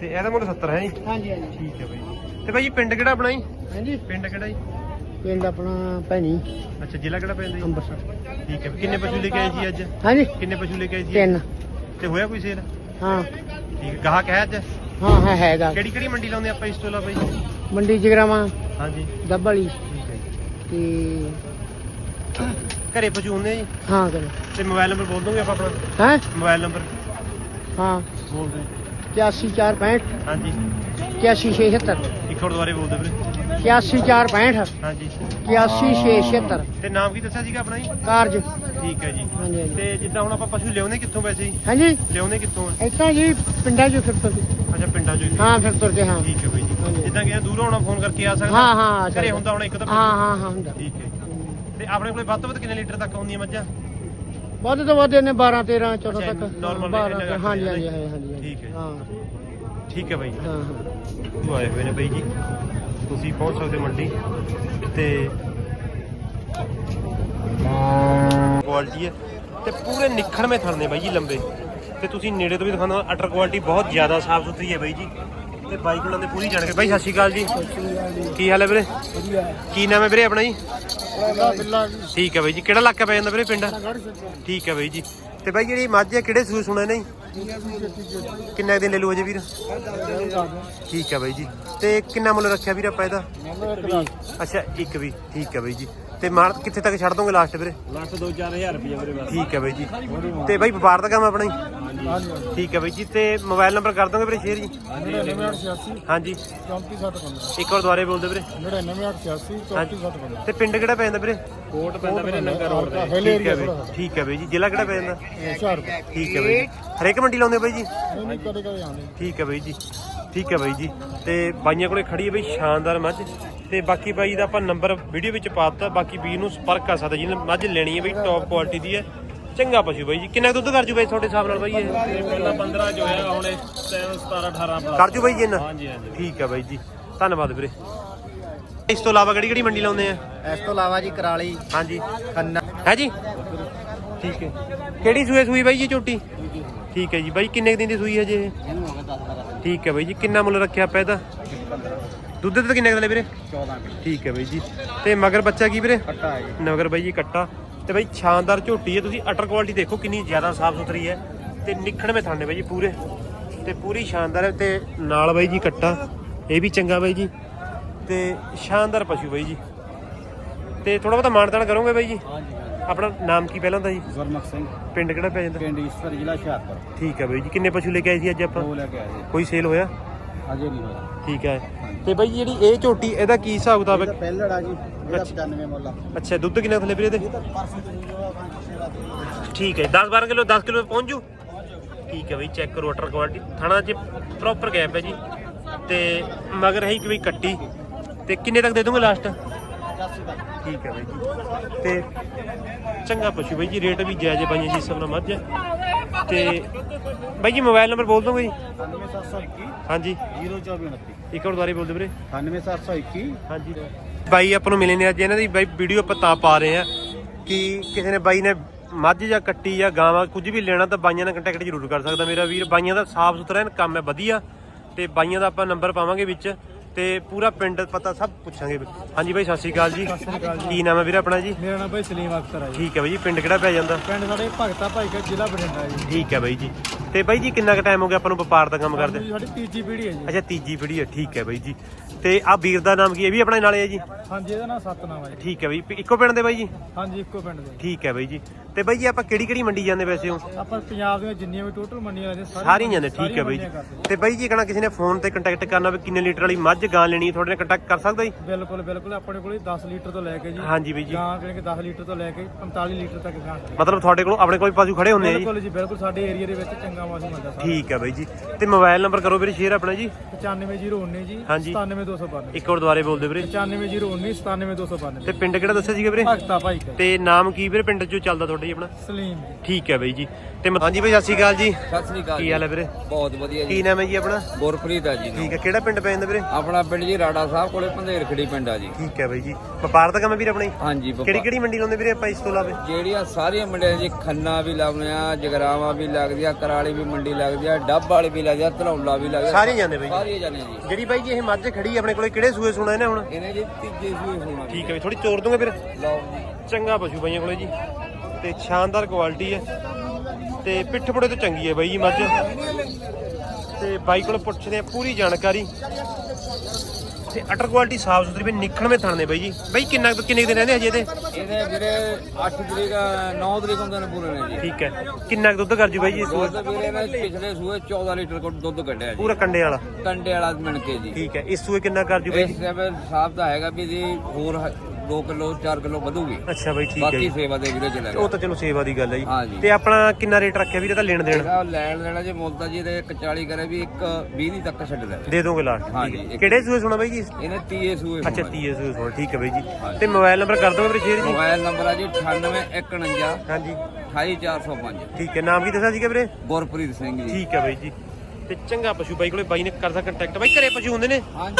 ਤੇ ਇਹਦਾ ਮੁੱਲ 70 ਹੈ ਜੀ? ਹਾਂਜੀ ਹਾਂਜੀ। ਠੀਕ ਹੈ ਬਾਈ ਤੇ ਬਾਈ ਜੀ ਪਿੰਡ ਕਿਹੜਾ ਆਪਣਾ ਜੀ? ਹਾਂਜੀ। ਪਿੰਡ ਕਿਹੜਾ ਜੀ? ਪਿੰਡ ਆਪਣਾ ਭੈਣੀ। ਅੱਛਾ ਜ਼ਿਲ੍ਹਾ ਕਿਹੜਾ ਪੈਂਦਾ ਜੀ? ਅੰਮ੍ਰਿਤਸਰ ਠੀਕ ਹੈ। ਕਿੰਨੇ ਪਸ਼ੂ ਲੈ ਕੇ ਆਏ ਜੀ ਅੱਜ? ਹਾਂਜੀ। ਕਿੰਨੇ ਪਸ਼ੂ ਲੈ ਕੇ ਆਏ ਜੀ ਤਿੰਨ। ਤੇ ਹੋਇਆ ਕੋਈ ਸੇਲ? ਹਾਂ। ਠੀਕ ਹੈ। ਗਾਹਕ ਹੈ ਅੱਜ? ਹਾਂ ਹਾਂ ਹੈਗਾ। ਕਿਹੜੀ ਕਿਹੜੀ ਮੰਡੀ ਲਾਉਂਦੇ ਆਪਾਂ ਇਸ ਤੋਂ ਇਲਾਵਾ ਜੀ ਮੰਡੀ ਜਗਰਾਵਾਂ। ਹਾਂਜੀ। ਦੱਬ ਵਾਲੀ। ਠੀਕ ਹੈ ਜੀ। ਤੇ ਘਰੇ ਆ ਜੀ? ਹਾਂ ਕਰ ਤੇ ਮੋਬਾਈਲ ਨੰਬਰ ਬੋਲ ਦੋਗੇ ਆਪਾਂ ਆਪਣਾ? ਹੈ? ਮੋਬਾਈਲ ਨੰਬਰ ਹਾਂ। ਬੋਲ ਦਿਓ 8465 ਹਾਂਜੀ। 81676 ਇੱਕ ਹੋਰ ਦੁਬਾਰੇ ਬੋਲ ਦਿਓ ਵੀਰੇ 88465 ਹਾਂਜੀ। 81676 ਤੇ ਨਾਮ ਕੀ ਦੱਸਿਆ ਸੀਗਾ ਆਪਣਾ ਜੀ? ਕਾਰਜ। ਠੀਕ ਹੈ ਜੀ। ਹਾਂਜੀ ਹਾਂਜੀ। ਤੇ ਜਿੱਦਾਂ ਹੁਣ ਆਪਾਂ ਪਸ਼ੂ ਲਿਆਉਂਦੇ ਕਿੱਥੋਂ ਵੈਸੇ ਜੀ? ਹਾਂਜੀ। ਲਿਆਉਂਦੇ ਕਿੱਥੋਂ? ਆ ਇੱਥਾਂ ਜੀ ਪਿੰਡਾਂ 'ਚ ਫਿਰ ਤੁਰ ਕੇ ਅੱਛਾ ਪਿੰਡਾਂ ਚੋਂ ਹੀ। ਹਾਂ ਫਿਰ ਤੁਰ ਕੇ ਹਾਂ। ਠੀਕ ਹੈ ਬਾਈ ਜੀ। ਹਾਂਜੀ। ਜਿੱਦਾਂ ਕਿ ਦੂਰੋਂ ਆਉਣਾ ਫੋਨ ਕਰਕੇ ਆ ਸਕਦਾ। ਹਾਂ ਹਾਂ ਘਰੇ ਹੁੰਦਾ ਹੁਣ ਇੱਕ ਤਾਂ ਹਾਂ ਹਾਂ ਹਾਂ ਹੁੰਦਾ। ਠੀਕ ਹੈ ਤੇ ਆਪਣੇ ਕੋਲੇ ਵੱਧ ਤੋਂ ਵੱਧ ਕਿੰਨੇ ਲੀਟਰ ਤੱਕ ਆਉਂਦੀਆਂ ਮੱਝਾਂ? ਵੱਧ ਤੋਂ ਵੱਧ ਇਹਨੇ 12 13 14 ਅੱਛਾ, ਤੱਕ। normal 12 ਇੰਨਾ ਕੁ ਹਾਂਜੀ ਰੱਖਦੇ ਹਾਂਜੀ ਨੇ। ਹਾਂਜੀ ਹਾਂਜੀ। ਠੀਕ ਹੈ। ਹਾਂ। ਠੀਕ ਹੈ ਬਾਈ ਹਾਂ ਹਾਂ। ਆਏ ਹੋਏ ਨੇ ਬਾਈ ਜੀ। ਤੁਸੀਂ ਪਹੁੰਚ ਸਕਦੇ ਹੋ ਮੰਡੀ ਤੇ ਕੁਆਲਿਟੀ ਹੈ। ਤੇ ਪੂਰੇ ਨਿਖੜਵੇਂ ਥੜਨੇ ਬਾਈ ਜੀ ਲੰਬੇ। ਤੇ ਤੁਸੀਂ ਨੇੜੇ ਤੋਂ ਵੀ ਦਿਖਾਉਂਦਾ ਅਟਰ ਕੁਆਲਿਟੀ ਬਹੁਤ ਜ਼ਿਆਦਾ ਸਾਫ਼ ਸੁਥਰੀ ਹੈ ਬਾਈ ਜੀ। ਤੇ ਬਾਈ ਕੋਲਾਂ ਦੇ ਪੂਰੀ ਜਾਣਕਾਰੀ ਬਾਈ, ਸਤਿ ਸ਼੍ਰੀ ਅਕਾਲ ਜੀ। ਕੀ ਹਾਲ ਹੈ ਵੀਰੇ? ਕੀ ਨਾਮ ਹੈ ਵੀਰੇ ਆਪਣਾ ਜੀ? ਠੀਕ ਹੈ ਬਾਈ ਜੀ। ਕਿਹੜਾ ਇਲਾਕਾ ਪੈ ਜਾਂਦਾ ਵੀਰੇ ਪਿੰਡ? ਠੀਕ ਹੈ ਬਾਈ ਜੀ। ਤੇ ਬਾਈ ਜਿਹੜੀ ਮੱਝ ਹੈ ਕਿਹੜੇ ਸੂਏ ਸੁਣਾ ਨਹੀਂ ਕਿੰਨਾ ਕੁ ਦਿਨ ਲੈ ਲੂ ਅਜੇ ਵੀਰ? ਠੀਕ ਹੈ ਬਾਈ ਜੀ। ਤੇ ਕਿੰਨਾ ਮੁੱਲ ਰੱਖਿਆ ਵੀਰ ਆਪਾਂ ਇਹਦਾ? ਅੱਛਾ, ਇੱਕ ਵੀ। ਠੀਕ ਹੈ ਬਾਈ ਜੀ। ਤੇ ਮਾਰ ਕਿੱਥੇ ਤੱਕ ਛੱਡ ਦੋਗੇ ਲਾਸਟ ਵੀਰੇ? ਲੱਖ 2-4000 ਰੁਪਏ ਵੀਰੇ ਬਸ। ਠੀਕ ਹੈ ਬਾਈ ਜੀ। ਤੇ ਬਾਈ ਵਪਾਰ ਦਾ ਕੰਮ ਆਪਣਾ ਹੀ? ਠੀਕ ਹੈ ਬਾਈ ਜੀ ਤੇ ਮੋਬਾਈਲ ਨੰਬਰ ਕਰ ਦੋਗੇ ਵੀਰੇ ਸ਼ੇਅਰ ਜੀ? 9886 ਹਾਂਜੀ। 3460 ਇੱਕ ਵਾਰ ਦੁਬਾਰੇ ਬੋਲ ਦਿਓ ਵੀਰੇ 9886 ਹਾਂਜੀ। 3460 ਤੇ ਪਿੰਡ ਕਿਹੜਾ ਪੈ ਜਾਂਦਾ ਵੀਰੇ? ਕੋਟ ਪੈਂਦਾ ਵੀਰੇ ਨੰਗਾ ਰੋਡ ਤੇ। ਠੀਕ ਹੈ ਬਾਈ। ਥੋੜਾ ਠੀਕ ਹੈ ਬਾਈ ਜੀ। ਜ਼ਿਲ੍ਹਾ ਕਿਹੜਾ ਪੈ ਜਾਂਦਾ ਠੀਕ ਹੈ ਬਾਈ ਹਰੇਕ ਮੰਡੀ ਲਾਉਂਦੇ ਬਾਈ ਜੀ? ਠੀਕ ਹੈ ਬਾਈ ਜੀ। ਠੀਕ ਹੈ ਬਾਈ ਜੀ। ਤੇ ਬਾਈਆਂ ਕੋਲੇ ਖੜੀ ਹੈ ਬਈ ਸ਼ਾਨਦਾਰ ਮੱਝ। ਤੇ ਬਾਕੀ ਬਾਈ ਦਾ ਆਪਾਂ ਨੰਬਰ ਵੀਡੀਓ ਵਿੱਚ ਪਾ ਦਿੱਤਾ। ਬਾਕੀ ਵੀਰ ਨੂੰ ਸੰਪਰਕ ਕਰ ਸਕਦਾ ਜਿਹਨੇ ਮੱਝ ਲੈਣੀ ਹੈ ਬਈ ਟੌਪ ਕੁਆਲਿਟੀ ਦੀ ਹੈ ਚੰਗਾ ਪਸ਼ੂ ਬਾਈ ਜੀ। ਕਿੰਨਾ ਦੁੱਧ ਕਰ ਜੂ ਬਾਈ ਤੁਹਾਡੇ ਹਿਸਾਬ ਨਾਲ ਬਾਈ ਇਹ? ਪਹਿਲਾਂ 15 ਜੋ ਹੈ ਹੁਣ 17 18 ਪਲੱਸ ਕਰ ਜੂ ਬਾਈ ਜੀ ਇਹਨਾਂ ਹਾਂਜੀ ਹਾਂਜੀ। ਠੀਕ ਹੈ ਬਾਈ ਜੀ। ਧੰਨਵਾਦ ਵੀਰੇ। ਇਸ ਤੋਂ ਇਲਾਵਾ ਕਿਹੜੀ ਕਿਹੜੀ ਮੰਡੀ ਲਾਉਂਦੇ ਆ? ਇਸ ਤੋਂ ਇਲਾਵਾ ਜੀ ਕਰਾਲੀ ਹਾਂਜੀ। ਖੰਨਾ। ਹੈ ਜੀ? ਠੀਕ ਹੈ। ਕਿਹੜੀ ਸੂਏ ਸੂਈ ਬਾਈ ਜੀ ਝੋਟੀ ਠੀਕ ਹੈ ਜੀ। ਬਾਈ ਕਿੰਨੇ ਦਿਨ ਦੀ ਸੂਈ ਹੈ ਜੀ ਇਹ? ਠੀਕ ਹੈ ਬਾਈ ਜੀ। ਕਿੰਨਾ ਮੁੱਲ ਰੱਖਿਆ ਆਪਾਂ ਇਹਦਾ? ਦੁੱਧ ਤੇ ਕਿੰਨੇ ਕੁ ਦਾ ਲੈ ਵੀਰੇ? 14 ਕਿਲੋ। ਠੀਕ ਹੈ ਬਾਈ ਜੀ। ਤੇ ਮਗਰ ਬੱਚਾ ਕੀ ਵੀਰੇ? ਕੱਟਾ ਹੈ ਜੀ। ਨਗਰ ਬਾਈ ਜੀ ਕੱਟਾ ਤੇ ਬਾਈ ਸ਼ਾਨਦਾਰ ਝੋਟੀ ਹੈ। ਤੁਸੀਂ ਅਟਰ ਕੁਆਲਿਟੀ ਦੇਖੋ ਕਿੰਨੀ ਜ਼ਿਆਦਾ ਸਾਫ਼ ਸੁਥਰੀ ਹੈ। ਤੇ ਨਿਖੜਵੇਂ ਥਾਣੇ ਬਾਈ ਜੀ ਪੂਰੇ। ਤੇ ਪੂਰੀ ਸ਼ਾਨਦਾਰ ਹੈ ਤੇ ਨਾਲ ਬਾਈ ਜੀ ਕੱਟਾ ਇਹ ਵੀ ਚੰਗਾ ਬਾਈ ਜੀ। ਤੇ ਸ਼ਾਨਦਾਰ ਪਸ਼ੂ ਬਾਈ ਜੀ। ਤੇ ਥੋੜਾ ਬਹੁਤਾ ਮਾਨਤਾਨ ਕਰੋਗੇ ਬਾਈ ਜੀ? ਹਾਂਜੀ ਆਪਣਾ ਨਾਮ ਕੀ ਪਹਿਲਾਂ ਦਾ ਜੀ? ਗੁਰਮੁਖ ਸਿੰਘ। ਪਿੰਡ ਕਿਹੜਾ ਪੈ ਜਾਂਦਾ? ਪਿੰਡ ਈਸਵਰ ਜ਼ਿਲ੍ਹਾ ਹੁਸ਼ਿਆਰਪੁਰ। ਠੀਕ ਹੈ ਬਾਈ ਜੀ। ਕਿੰਨੇ ਪਸ਼ੂ ਲੈ ਕੇ ਆਏ ਸੀ ਅੱਜ ਆਪਾਂ? ਦੋ ਲੈ ਕੇ ਆਏ ਕੋਈ ਸੇਲ ਹੋਇਆ? ਅਜੇ ਨਹੀਂ ਹੋਇਆ। ਠੀਕ ਹੈ। ਤੇ ਬਾਈ ਜੀ ਜਿਹੜੀ ਇਹ ਝੋਟੀ ਇਹਦਾ ਕੀ ਹਿਸਾਬ ਕਿਤਾਬ ਹੈ? ਪਹਿਲੜਾ ਜੀ ਇਹਦਾ 95 ਮੁੱਲ ਆ। ਅੱਛਾ ਦੁੱਧ ਕਿੰਨਾ ਥੱਲੇ ਵੀਰੇ ਇਹਦੇ? ਜੋ ਠੀਕ ਹੈ 10 12 ਕਿਲੋ 10 ਕਿਲੋ ਪਹੁੰਚ ਜੂ? ਠੀਕ ਹੈ ਬਈ ਚੈੱਕ ਕਰੋ ਵਾਟਰ ਕੁਆਲਿਟੀ ਥਾਣਾ 'ਚ ਪ੍ਰੋਪਰ ਗੈਪ ਹੈ ਜੀ। ਤੇ ਮਗਰ ਹੈ ਕਿ ਬਈ ਕੱਟੀ। ਤੇ ਕਿੰਨੇ ਤੱਕ ਦੇ ਦੂੰਗੇ ਲਾਸਟ ਠੀਕ ਹੈ ਬਈ ਜੀ। ਤੇ ਚੰਗਾ ਪਸ਼ੂ ਬਈ ਜੀ ਰੇਟ ਵੀ ਜਾਇਜ਼ ਪਾਈਏ ਜੀ ਸਭ ਨਾਲ ਮੱਝ ਤੇ ਬਾਈ ਜੀ ਮੋਬਾਈਲ ਨੰਬਰ ਬੋਲ ਦੋਗੇ ਜੀ? 97721 ਹਾਂਜੀ। 02429 ਇੱਕ ਵਾਰ ਦੁਬਾਰੇ ਬੋਲ ਦਿਓ ਵੀਰੇ 97721 ਹਾਂਜੀ। ਬਾਈ ਆਪਾਂ ਨੂੰ ਮਿਲੇ ਨੇ ਅੱਜ ਇਹਨਾਂ ਦੀ ਬਾਈ ਵੀਡੀਓ ਆਪਾਂ ਤਾਂ ਪਾ ਰਹੇ ਆ ਕਿ ਕਿਸੇ ਨੇ ਬਾਈ ਨੇ ਮੱਝ ਜਾਂ ਕੱਟੀ ਜਾਂ ਗਾਵਾਂ ਕੁਝ ਵੀ ਲੈਣਾ ਤਾਂ ਬਾਈਆਂ ਨਾਲ ਕੰਟੈਕਟ ਜ਼ਰੂਰ ਕਰ ਸਕਦਾ। ਮੇਰਾ ਵੀਰ ਬਾਈਆਂ ਦਾ ਸਾਫ਼ ਸੁਥਰਾ ਐਨ ਕੰਮ ਹੈ ਵਧੀਆ। ਤੇ ਬਾਈਆਂ ਦਾ ਆਪਾਂ ਨੰਬਰ ਪਾਵਾਂਗੇ ਵਿੱਚ। ਤੇ ਪੂਰਾ ਪਿੰਡ ਪਤਾ ਸਭ ਪੁੱਛਾਂਗੇ। ਹਾਂਜੀ ਬਾਈ ਸਤਿ ਸ਼੍ਰੀ ਅਕਾਲ ਜੀ। ਕੀ ਨਾਮ ਹੈ ਵੀਰ ਆਪਣਾ ਜੀ? ਮੇਰਾ ਨਾਮ ਭਾਈ ਸਲੀਮ ਅਖਤਰ ਹੈ ਜੀ। ਠੀਕ ਹੈ ਬਾਈ ਜੀ ਪਿੰਡ ਕਿਹੜਾ ਪੈ ਜਾਂਦਾ? ਪਿੰਡ ਸਾਡੇ ਭਗਤਾ ਭਾਈ ਕਾ ਜ਼ਿਲ੍ਹਾ ਬਠਿੰਡਾ ਜੀ। ਠੀਕ ਹੈ ਬਾਈ ਜੀ। ਤੇ ਬਾਈ ਜੀ ਕਿੰਨਾ ਕੁ ਟਾਈਮ ਹੋ ਗਿਆ ਆਪਾਂ ਨੂੰ ਵਪਾਰ ਦਾ ਕੰਮ ਕਰਦੇ? ਸਾਡੀ ਤੀਜੀ ਪੀੜ੍ਹੀ ਹੈ ਜੀ। ਅੱਛਾ ਤੀਜੀ ਪੀੜ੍ਹੀ ਹੈ ਠੀਕ ਹੈ ਬਾਈ ਜੀ। ਤੇ ਆ ਵੀਰ ਦਾ ਨਾਮ ਕੀ ਹੈ? ਇਹ ਵੀ ਆਪਣੇ ਨਾਲੇ ਹੈ ਜੀ? ਹਾਂਜੀ ਇਹਦਾ ਨਾਮ ਸਤਨਾਮ ਹੈ ਜੀ। ਠੀਕ ਹੈ ਬਾਈ। ਇੱਕੋ ਪਿੰਡ ਦੇ ਬਾਈ ਜੀ? ਹਾਂਜੀ ਇੱਕੋ ਪਿੰਡ ਦੇ। ਠੀਕ ਹੈ ਬਾਈ ਜੀ। ਤੇ ਬਾਈ ਜੀ ਆਪਾਂ ਕਿਹੜੀ ਕਿਹੜੀ ਮੰਡੀ ਜਾਂਦੇ ਵੈਸੇ ਹੋ? ਆਪਾਂ ਪੰਜਾਬ ਦੀਆਂ ਜਿੰਨੀਆਂ ਵੀ ਟੋਟਲ ਮੰਡੀਆਂ ਲੱਗਦੀਆਂ ਸਾਰੀਆਂ ਜਾਂਦੇ ਠੀਕ ਹੈ ਬਾਈ ਜੀ। ਤੇ ਬਾਈ ਜੀ ਕਹਣਾ ਕਿਸੇ ਨੇ ਫੋਨ ਤੇ ਕੰਟੈਕਟ ਕਰਨਾ ਵੀ ਕਿੰਨੇ ਲੀਟਰ ਵਾਲੀ ਮੱਝ ਗਾਂ ਲੈਣੀ ਹੈ ਤੁਹਾਡੇ ਨਾਲ ਕੰਟੈਕਟ ਕਰ ਸਕਦਾ ਜੀ? ਬਿਲਕੁਲ ਬਿਲਕੁਲ ਆਪਣੇ ਕੋਲ 10 ਲੀਟਰ ਤੋਂ ਲੈ ਕੇ ਜੀ। ਹਾਂਜੀ ਬਾਈ ਜੀ। ਗਾਂ ਕਿਹੜੇ ਕਿ 10 ਲੀਟਰ ਤੋਂ ਲੈ ਕੇ 45 ਲੀਟਰ ਤੱਕ ਗਾਂ। ਮਤਲਬ ਤੁਹਾਡੇ ਕੋਲ ਆਪਣੇ ਕੋਲ ਵੀ ਪਸ਼ੂ ਖੜੇ ਹੁੰਦੇ ਆ ਜੀ? ਬਿਲਕੁਲ ਜੀ ਬਿਲਕੁਲ ਸਾਡੇ ਏਰੀਆ ਦੇ ਵਿੱਚ ਚੰਗਾ ਮਾਸ ਮਿਲਦਾ ਸਾਰਾ। ਠੀਕ ਹੈ ਬਾਈ ਜੀ। ਤੇ ਮੋਬਾਈਲ ਨੰਬਰ ਕਰੋ ਵੀਰੇ ਸ਼ੇਅਰ ਆਪਣਾ ਜੀ। 95019 ਜੀ ਹਾਂਜੀ। 97292 ਇੱਕ ਵਾਰ। ਦੁਬਾਰੇ ਬੋਲ ਦਿਓ ਵੀਰੇ 95019 97292 ਤੇ ਪਿੰਡ ਕਿਹੜਾ ਦੱਸਿਆ ਸੀਗਾ ਵੀਰੇ? ਭਗਤਾ ਭਾਈ ਤੇ ਨਾਮ ਕੀ ਵੀਰੇ ਪਿੰਡ ਚੋਂ ਚੱਲਦਾ ਤੁਹਾਡਾ ਜੀ ਆਪਣਾ? ਸਲੀਮ ਠੀਕ ਹੈ ਬਾਈ ਜੀ। ਤੇ ਮ- ਹਾਂਜੀ ਬਾਈ ਸਤਿ ਸ਼੍ਰੀ ਅਕਾਲ ਜੀ। ਸਤਿ ਸ੍ਰੀ ਅਕਾਲ ਕੀ ਜੀ। ਹਾਲ ਹੈ ਵੀਰੇ? ਬਹੁਤ ਵਧੀਆ ਜੀ। ਕੀ ਨਾਮ ਹੈ ਜੀ ਆਪਣਾ? ਗੁਰਪ੍ਰੀਤ ਆ ਜੀ ਠੀਕ ਹੈ ਕਿਹੜਾ ਪਿੰਡ ਪੈ ਜਾਂਦਾ ਵੀਰੇ? ਆਪਣਾ ਪਿੰਡ ਜੀ ਰਾੜਾ ਸਾਹਿਬ ਕੋਲੇ ਪੰਧੇਰ ਖੜੀ ਪਿੰਡ ਆ ਜੀ। ਠੀਕ ਹੈ ਬਾਈ ਜੀ। ਵਪਾਰ ਦਾ ਕੰਮ ਹੈ ਵੀਰ ਆਪਣਾ ਜੀ? ਹਾਂਜੀ ਕਿਹੜੀ ਬੱਬਾ ਕਿਹੜੀ ਮੰਡੀ ਲਾਉਂਦੇ ਵੀਰੇ ਆਪਾਂ ਇਸ ਤੋਂ ਇਲਾਵਾ? ਜਿਹੜੀਆਂ ਸਾਰੀਆਂ ਮੰਡੀਆਂ ਜੀ ਖੰਨਾ ਵੀ ਲਾਉਂਦੇ ਆ ਜਗਰਾਵਾਂ ਵੀ ਲੱਗਦੀ ਆ ਕਰਾਲੀ ਵੀ ਮੰਡੀ ਲੱਗਦੀ ਆ ਡੱਬ ਵਾਲੀ ਵੀ ਲੱਗਦੀ ਆ ਧਨੌਲਾ ਵੀ ਲੱਗਦੀ। ਆ ਸਾਰੇ ਜਾਂਦੇ ਬਾਈ ਜੀ। ਸਾਰੀਆਂ ਜਾਣੇ ਜੀ। ਜਿਹੜੀ ਬਾਈ ਜੀ ਇਹ ਮੱਝ ਖੜੀ ਆਪਣੇ ਕੋਲੇ ਕਿਹੜੇ ਸੂਏ ਸੁਣਾ ਇਹਨੇ ਹੁਣ? ਇਹਨੇ ਜੀ ਤੀਜੇ ਸੂਏ ਹੋਣਾ ਠੀਕ ਹੈ ਵੀ ਥੋੜੀ ਚੋਰ ਦੂੰਗੇ ਫਿਰ। ਲਓ ਚੰਗਾ ਪਸ਼ੂ ਬਾਈਆਂ ਕੋਲੇ ਜੀ। ਤੇ ਸ਼ਾਨਦਾਰ ਕੁਆਲਿਟੀ ਹੈ। ਤੇ ਪਿੱਠ ਪੁੜੇ ਤੋਂ ਚੰਗੀ ਹੈ ਬਾਈ ਜੀ ਮੱਝ। ਤੇ ਬਾਈ ਕੋਲ ਪੁੱਛਦੇ ਆ ਪੂਰੀ ਜਾਣਕਾਰੀ। ਤੇ ਅਟਰ ਕੁਆਲਿਟੀ ਸਾਫ਼ ਸੁਥਰੀ ਵੀ ਨਿਖਣਵੇਂ ਥਾਣੇ ਬਾਈ ਜੀ। ਬਾਈ ਕਿੰਨਾ ਕਿੰਨੇ ਦਿਨ ਰਹਿੰਦੇ ਹਜੇ ਇਹਦੇ? ਇਹਦੇ ਵੀਰੇ 8 ਤਰੀਕ 9 ਤਰੀਕ ਨੇ ਪੂਰੇ ਨੇ ਜੀ। ਠੀਕ ਹੈ। ਕਿੰਨਾ ਕੁ ਦੁੱਧ ਕਰ ਜੂ ਬਾਈ ਜੀ? ਦੁੱਧ ਵੀਰੇ ਨੇ ਪਿਛਲੇ ਸੂਏ 14 ਲੀਟਰ ਕੋ ਦੁੱਧ ਕੱਢਿਆ ਜੀ। ਪੂਰਾ ਕੰਡੇ ਵਾਲਾ? ਕੰਡੇ ਵਾਲਾ ਮਿਣ ਕੇ ਜੀ। ਠੀਕ ਹੈ। ਇਸ ਸੂਏ ਕਿੰਨਾ ਕਰ ਜੂ ਬਾਈ ਜੀ? ਸਾਫ਼ ਦਾ ਹੈਗਾ ਵੀ ਜੀ ਹੋਰ 2 ਕਿਲੋ 4 ਕਿਲੋ ਵਧੂਗੀ। ਅੱਛਾ ਬਾਈ ਠੀਕ ਹੈ ਬਾਕੀ ਜੀ। ਸੇਵਾ ਦੇ ਵੀਰੇ ਚੱਲੇਗਾ ਉਹ ਤਾਂ ਚਲੋ ਸੇਵਾ ਦੀ ਗੱਲ ਹੈ ਹਾਂ ਜੀ। ਜੀ। ਤੇ ਆਪਣਾ ਕਿੰਨਾ ਰੇਟ ਰੱਖਿਆ ਵੀਰੇ ਤਾਂ ਲੈਣ ਦੇਣ? ਇਹਦਾ ਲੈਣ ਲੈਣਾ ਜੇ ਮੁੱਲ ਤਾਂ ਜੀ ਇਹਦੇ 41 ਕਰੇ ਵੀ ਇੱਕ 20 ਦੀ ਤੱਕ ਛੱਡ ਲੈ ਦੇ ਦੋਗੇ ਲਾਸਟ ਹਾਂ ਠੀਕ ਜੀ, ਹੈ ਇੱਕ- ਕਿਹੜੇ ਸੂਏ ਸੁਣਾ ਬਾਈ ਜੀ? ਇਹਨੇ 30 ਸੂਏ ਅੱਛਾ ਹੋਣਾ। 30 ਸੂਏ ਸੁਣਾ ਠੀਕ ਹੈ ਬਾਈ ਜੀ। ਤੇ ਮੋਬਾਈਲ ਨੰਬਰ ਕਰ ਦੋਗੇ ਵੀਰੇ ਸ਼ੇਅਰ ਜੀ? ਮੋਬਾਈਲ ਨੰਬਰ ਆ ਜੀ 9851 ਹਾਂਜੀ। 28405 ਠੀਕ ਹੈ ਨਾਮ ਕੀ ਦੱਸਿਆ ਸੀਗਾ ਵੀਰੇ? ਗੁਰਪ੍ਰੀਤ ਸਿੰਘ ਜੀ। ਠੀਕ ਹੈ ਬਾਈ ਜੀ। ਤੇ ਚੰਗਾ ਪਸ਼ੂ ਬਾਈ ਕੋਲੇ ਬਾਈ ਨੇ ਕਰਦਾ ਕੰਟੈਕਟ ਬਾਈ ਘਰੇ ਪਸ਼ੂ ਹੁੰਦੇ ਨੇ? ਹਾਂਜੀ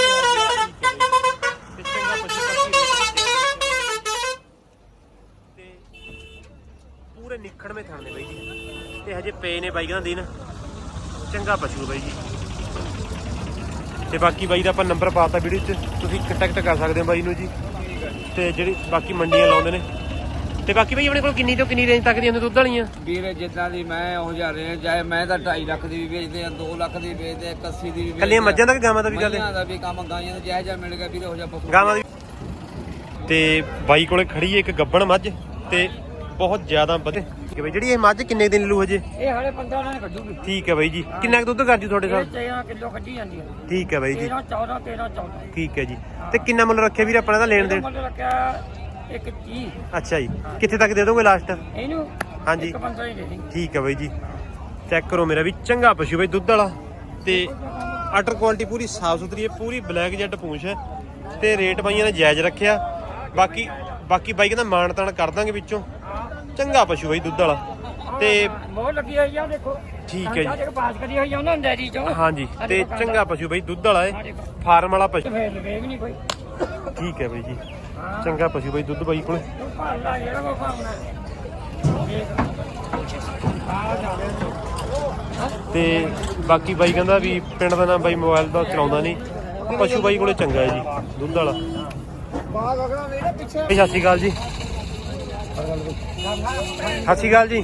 ਤੇ ਚੰਗਾ ਪਸ਼ੂ ਕਾਫੀ ਤੇ ਪੂਰੇ ਨਿਖੜਵੇਂ ਥਾਣੇ ਬਾਈ ਜੀ। ਤੇ ਹਜੇ ਪਏ ਨੇ ਬਾਈਕਾਂ ਦਾ ਦਿਨ। ਚੰਗਾ ਪਸ਼ੂ ਬਾਈ ਜੀ। ਤੇ ਬਾਕੀ ਬਾਈ ਦਾ ਆਪਾਂ ਨੰਬਰ ਪਾਤਾ ਵੀਡੀਓ 'ਚ। ਤੁਸੀਂ ਕੰਟੈਕਟ ਕਰ ਸਕਦੇ ਹੋ ਬਾਈ ਨੂੰ ਜੀ। ਤੇ ਜਿਹੜੀ ਬਾਕੀ ਮੰਡੀਆਂ ਲਾਉਂਦੇ ਨੇ। ਤੇ ਬਾਕੀ ਬਾਈ ਆਪਣੇ ਕੋਲ ਕਿੰਨੀ ਤੋਂ ਕਿੰਨੀ ਰੇਂਜ ਤੱਕ ਦੀਆਂ ਨੇ ਦੁੱਧ ਵਾਲੀਆਂ? ਵੀਰ ਜਿੱਦਾਂ ਦੀ ਮੈਂ ਉਹ ਜਾ ਰਹੇ ਚਾਹੇ ਮੈਂ ਤਾਂ 2.5 ਲੱਖ ਦੀ ਵੀ ਵੇਚਦੇ ਆ 2 ਲੱਖ ਦੀ ਵੇਚਦੇ ਆ 81 ਦੀ ਵੀ ਵੇਚਦੇ ਕੱਲੀਆਂ। ਮੱਝਾਂ ਦਾ ਕਿ ਗਾਵਾਂ ਦਾ ਵੀ ਗੱਲ ਹੈ। ਮੱਝਾਂ ਦਾ ਵੀ ਕੰਮ ਗਾਈਆਂ ਦਾ ਜਿਹਾ ਮਿਲ ਗਿਆ ਵੀਰੇ ਉਹ ਜਿਹਾ ਪਸ਼ੂ। ਗਾਵਾਂ ਦੀ ਤੇ ਬਾਈ ਕੋਲੇ ਖੜੀ ਹੈ ਇੱਕ ਗੱਬਣ ਮੱਝ। ਤੇ ਬਹੁਤ ਜ਼ਿਆਦਾ ਵਧੇ। ਠੀਕ ਹੈ ਬਾਈ ਜਿਹੜੀ ਇਹ ਮੱਝ ਕਿੰਨੇ ਦਿਨ ਲੂ ਹਜੇ? ਇਹ ਹਾਲੇ 15 ਦਿਨ ਕੱਢੂਗੀ। ਠੀਕ ਹੈ ਬਾਈ ਜੀ। ਕਿੰਨਾ ਕੁ ਦੁੱਧ ਕਰ ਜੂ ਤੁਹਾਡੇ ਨਾਲ? 13 ਕਿਲੋ ਕੱਢੀ ਜਾਂਦੀ ਹੈ। ਠੀਕ ਹੈ ਬਾਈ ਜੀ। 14 13 14 ਠੀਕ ਹੈ ਜੀ। ਤੇ ਕਿੰਨਾ ਮੁੱਲ ਰੱਖਿਆ ਵੀਰ ਆਪਣਾ ਦਾ ਲੈਣ ਦੇਣ? ਮੁੱਲ ਰੱਖਿਆ ਇੱਕ 30 ਅੱਛਾ ਜੀ। ਕਿੱਥੇ ਤੱਕ ਦੇ ਦੋਗੇ ਲਾਸਟ ਇਹਨੂੰ ਹਾਂਜੀ। ਇੱਕ 15 ਹੀ ਦੇ ਦੇ ਠੀਕ ਹੈ ਬਾਈ ਜੀ। ਚੈੱਕ ਕਰੋ ਮੇਰਾ ਵੀ ਚੰਗਾ ਪਸ਼ੂ ਬਾਈ ਦੁੱਧ ਵਾਲਾ। ਤੇ ਅਟਰ ਕੁਆਲਿਟੀ ਪੂਰੀ ਸਾਫ਼ ਸੁਥਰੀ ਹੈ ਪੂਰੀ ਬਲੈਕ ਜੈਟ ਪੂੰਛ ਹੈ। ਤੇ ਰੇਟ ਬਾਈਆਂ ਨੇ ਜਾਇਜ਼ ਰੱਖਿਆ। ਬਾਕੀ ਬਾਕੀ ਬਾਈ ਕਹਿੰਦਾ ਮਾਣ ਤਾਣ ਕਰ ਦਾਂਗੇ ਵਿੱਚੋਂ। ਚੰਗਾ ਪਸ਼ੂ ਬਾਈ ਦੁੱਧ ਵਾਲਾ। ਤੇ ਬਹੁਤ ਲੱਗੀ ਹੋਈ ਆ ਦੇਖੋ। ਠੀਕ ਹੈ ਜੀ। ਜਿਹੜੇ ਪਾਸ ਕਰੀ ਹੋਈ ਆ ਉਹਨਾਂ ਨੂੰ ਡੈਰੀ ਚੋਂ ਹਾਂਜੀ ਤੇ ਚੰਗਾ ਪਸ਼ੂ ਬਾਈ ਦੁੱਧ ਵਾਲਾ ਹੈ ਫਾਰਮ ਵਾਲਾ ਪਸ਼ੂ। ਫੇਰ ਵੇਗ ਨਹੀਂ ਕੋਈ। ਠੀਕ ਹੈ ਬਾਈ ਜੀ। ਚੰਗਾ ਪਸ਼ੂ ਬਾਈ ਦੁੱਧ ਬਾਈ ਕੋਲੇ। ਤੂੰ ਭਾਲ ਜਿਹੜਾ ਕੋ ਬਾਕੀ ਬਾਈ ਕਹਿੰਦਾ ਵੀ ਪਿੰਡ ਦਾ ਨਾਮ ਬਾਈ ਮੋਬਾਈਲ ਦਾ ਚਲਾਉਂਦਾ ਨਹੀਂ। ਪਸ਼ੂ ਬਾਈ ਕੋਲੇ ਚੰਗਾ ਹੈ ਜੀ ਦੁੱਧ ਵਾਲਾ। ਜੀ, ਸਤਿ ਸ਼੍ਰੀ ਅਕਾਲ ਜੀ। ਸਤਿ ਸ਼੍ਰੀ ਅਕਾਲ ਜੀ।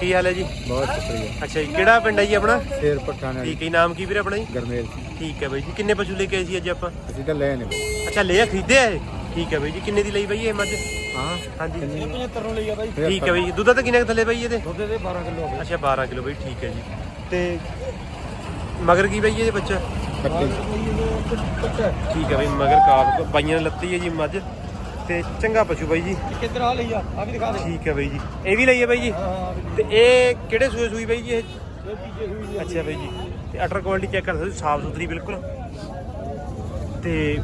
ਕੀ ਹਾਲ ਹੈ ਜੀ? ਬਹੁਤ ਸ਼ੁਕਰੀਆ। ਅੱਛਾ ਜੀ ਕਿਹੜਾ ਪਿੰਡ ਹੈ ਜੀ ਆਪਣਾ? ਸ਼ੇਰ ਪਠਾਣਾ ਠੀਕ ਹੈ ਜੀ, ਨਾਮ ਕੀ ਵੀਰੇ ਆਪਣਾ ਜੀ? ਗਰਮੇਲ। ਠੀਕ ਹੈ ਬਾਈ ਜੀ ਕਿੰਨੇ ਪਸ਼ੂ ਲੈ ਕੇ ਆਏ ਸੀ ਅੱਜ ਆਪਾਂ? ਅਸੀਂ ਤਾਂ ਲੈ ਨੇ ਅੱਛਾ ਲਿਆ ਖਰੀਦਿਆ ਇਹ? ਠੀਕ ਹੈ ਬਾਈ ਜੀ ਕਿੰਨੇ ਦੀ ਲਈ ਬਾਈ ਇਹ ਮੱਝ? ਹਾਂ। ਹਾਂਜੀ। 75 ਨੂੰ ਲਈ ਆ ਬਾਈ। ਠੀਕ ਹੈ ਬਾਈ ਜੀ ਦੁੱਧ ਤਾਂ ਕਿੰਨੇ ਕੁ ਥੱਲੇ ਬਾਈ ਇਹਦੇ? ਦੁੱਧ ਦੇ 12 ਕਿਲੋ ਹੋ ਅੱਛਾ 12 ਕਿਲੋ ਬਾਈ ਠੀਕ ਹੈ ਜੀ। ਤੇ ਮਗਰ ਕੀ ਬਾਈ ਇਹਦੇ ਬੱਚਾ? ਠੀਕ ਹੈ ਬਾਈ ਮਗਰ ਕਾਫ ਬਾਈਆਂ ਨੇ ਲੱਤੀ ਹੈ ਜੀ ਮੱਝ। ਤੇ ਚੰਗਾ ਪਸ਼ੂ ਬਾਈ ਜੀ। ਕਿੱਧਰ ਆ ਲਈ ਆ? ਆ ਵੀ ਦਿਖਾ ਦੇ। ਠੀਕ ਹੈ ਬਾਈ ਜੀ। ਇਹ ਵੀ ਲਈ ਹੈ ਬਾਈ ਜੀ। ਹਾਂ ਤੇ ਇਹ ਕਿਹੜੇ ਸੂਏ ਸੂਈ ਬਾਈ ਜੀ ਇਹ? ਅੱਛਾ ਬਾਈ ਜੀ। ਤੇ ਅਟਰ ਕੁਆਲਿਟੀ ਚੈੱਕ ਕਰ ਸਕਦੇ ਹੋ ਸਾਫ਼ ਸੁਥਰੀ ਬਿਲਕੁਲ। ਤੇ